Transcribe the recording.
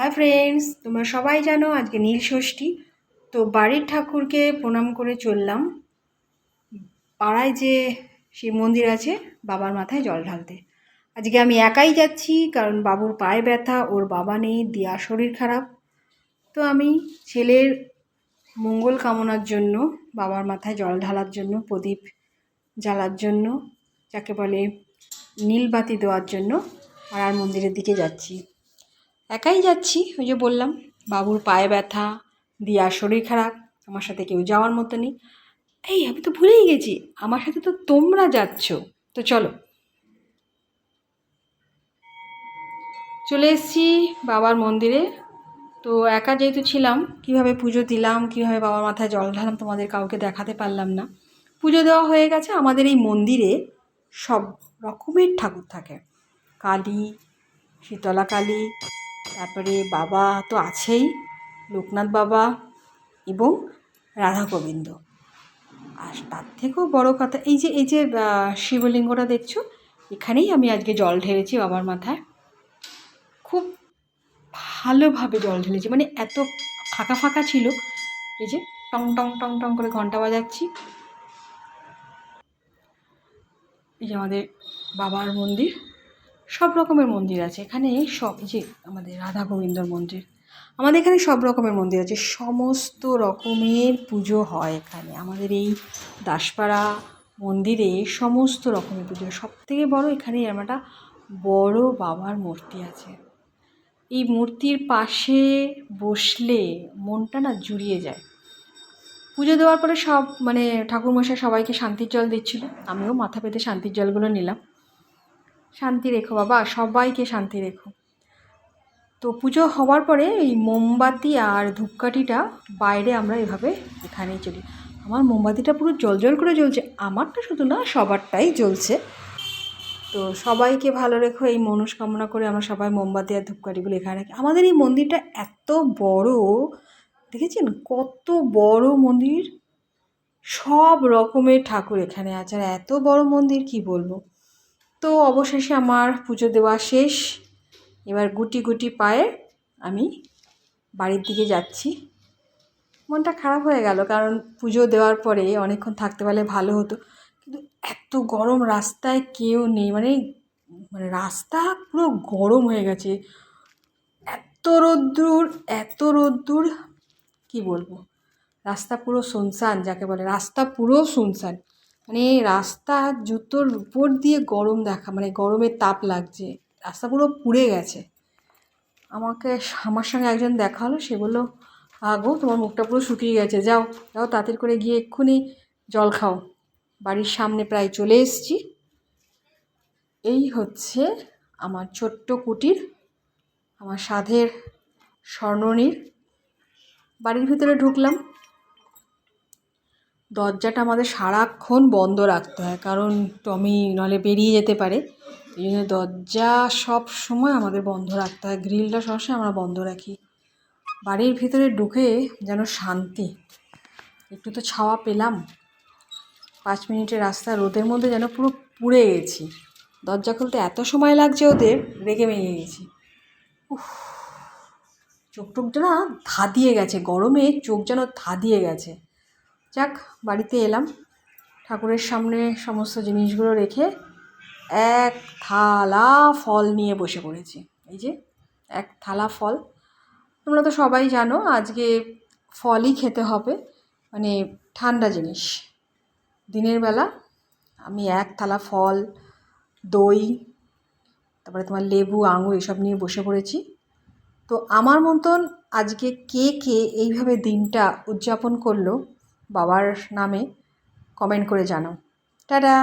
Hi friends, তোমরা সবাই জানো আজকে নীল ষষ্ঠী। তো বাড়ির ঠাকুরকে প্রণাম করে চললাম। পাড়ায় যে শিব মন্দির আছে, বাবার মাথায় জল ঢালতে। আজকে আমি একাই যাচ্ছি, কারণ বাবুর পায়ে ব্যথা, ওর বাবা নেই, দিয়া শরীর খারাপ। তো আমি ছেলের মঙ্গল কামনার জন্য, বাবার মাথায় জল ঢালার জন্য, প্রদীপ জ্বালার জন্য, যাকে বলে নীলবাতি দেওয়ার জন্য আর মন্দিরের দিকে যাচ্ছি। একাই যাচ্ছি, ওই যে বললাম, বাবুর পায়ে ব্যথা দিয়ার শরীর খারাপ, আমার সাথে কেউ যাওয়ার মতো নেই। এই, আমি তো ভুলেই গেছি, আমার সাথে তো তোমরা যাচ্ছ। তো চলো। চলে এসেছি বাবার মন্দিরে। তো একা যেহেতু ছিলাম, কীভাবে পুজো দিলাম, কীভাবে বাবার মাথায় জল ঢালাম তোমাদের কাউকে দেখাতে পারলাম না। পুজো দেওয়া হয়ে গেছে আমাদের এই মন্দিরে, সব রকমের ঠাকুর থাকে। কালী শীতলা কালী তারপরে বাবা তো আছেই, লোকনাথ বাবা এবং রাধা গোবিন্দ। আর তার থেকেও বড় কথা, এই যে এই যে শিবলিঙ্গটা দেখছ, এখানেই আমি আজকে জল ঢেলেছি বাবার মাথায়। খুব ভালোভাবে জল ঢেলেছি মানে এত ফাঁকা ফাঁকা ছিল, এই যে, টং টং টং টং করে ঘণ্টা বাজাচ্ছি। এই যে আমাদের বাবার মন্দির। সব রকমের মন্দির আছে। এখানে সব যে আমাদের রাধা গোবিন্দর মন্দির, আমাদের এখানে সব রকমের মন্দির আছে। সমস্ত রকমের পুজো হয় এখানে। আমাদের এই দাসপাড়া মন্দিরে সমস্ত রকমের পুজো সব থেকে বড় এখানে একটা বড় বাবার মূর্তি আছে। এই মূর্তির পাশে বসলে মনটা না জুড়িয়ে যায়। পুজো দেওয়ার পরে সব মানে ঠাকুরমশাই সবাইকে শান্তির জল দিচ্ছিল। আমিও মাথা পেতে শান্তির জলগুলো নিলাম। শান্তি রেখো বাবা, সবাইকে শান্তি রেখো। তো পুজো হওয়ার পরে এই মোমবাতি আর ধূপকাঠিটা বাইরে আমরা এভাবে এখানেই চলি। আমার মোমবাতিটা পুরো জল জল করে জ্বলছে, আমারটা শুধু না, সবারটাই জ্বলছে। তো সবাইকে ভালো রেখো, এই মনস্কামনা করে আমরা সবাই মোমবাতি আর ধূপকাঠিগুলো এখানে রাখি। আমাদের এই মন্দিরটা এত বড়, দেখেছেন? কত বড় মন্দির? সব রকমের ঠাকুর এখানে আছে, আর এত বড় মন্দির কি বলব? তো অবশেষে আমার পুজো দেওয়া শেষ। এবার গুটি গুটি পায়ে আমি বাড়ির দিকে যাচ্ছি। মনটা খারাপ হয়ে গেল, কারণ পুজো দেওয়ার পরে অনেকক্ষণ থাকতে পারলে ভালো হতো। কিন্তু এত গরম রাস্তায় কেউ নেই মানে মানে রাস্তা পুরো গরম হয়ে গেছে। এত রোদ্দুর এত রোদ্দুর, কি বলব? রাস্তা পুরো শুনশান, যাকে বলে রাস্তা পুরো শুনশান। মানে রাস্তা জুতোর উপর দিয়ে গরম দেখা মানে গরমের তাপ লাগছে, রাস্তা পুরো পুড়ে গেছে। আমাকে আমার সঙ্গে একজন দেখা হলো সে বলল, আগো, তোমার মুখটা পুরো শুকিয়ে গেছে, যাও যাও তাড়াতাড়ি করে গিয়ে এক্ষুনি জল খাও। বাড়ির সামনে প্রায় চলে এসছি। এই হচ্ছে আমার ছোট্ট কুটির, আমার সাধের স্বর্ণনীর। বাড়ির ভিতরে ঢুকলাম। দরজাটা আমাদের সারাক্ষণ বন্ধ রাখতে হয়, কারণ টমি নলে বেরিয়ে যেতে পারে। এই জন্য দরজা সব সময় আমাদের বন্ধ রাখতে হয়, গ্রিলটা সবসময় আমরা বন্ধ রাখি। বাড়ির ভিতরে ঢুকে যেন শান্তি। একটু তো ছাওয়া পেলাম। পাঁচ মিনিটের রাস্তা রোদের মধ্যে যেন পুরো পুড়ে গেছি। দরজা খুলতে এত সময় লাগছে ওদের, রেগে মেগে গেছি। উফ চোখ টোক যেন ধাঁধিয়ে গেছে, গরমে চোখ যেন ধাঁধিয়ে গেছে। যাক, বাড়িতে এলাম। ঠাকুরের সামনে সমস্ত জিনিসগুলো রেখে এক থালা ফল নিয়ে বসে পড়েছি। এই যে, এক থালা ফল। তোমরা তো সবাই জানো, আজকে ফলই খেতে হবে। মানে ঠান্ডা জিনিস। দিনের বেলা আমি এক থালা ফল, দই, তারপরে তোমার লেবু, আঙুর এসব নিয়ে বসে পড়েছি। তো আমার মতন আজকে কে কে এইভাবে দিনটা উদযাপন করল বাবার নামে কমেন্ট করে জানাও। টাটা!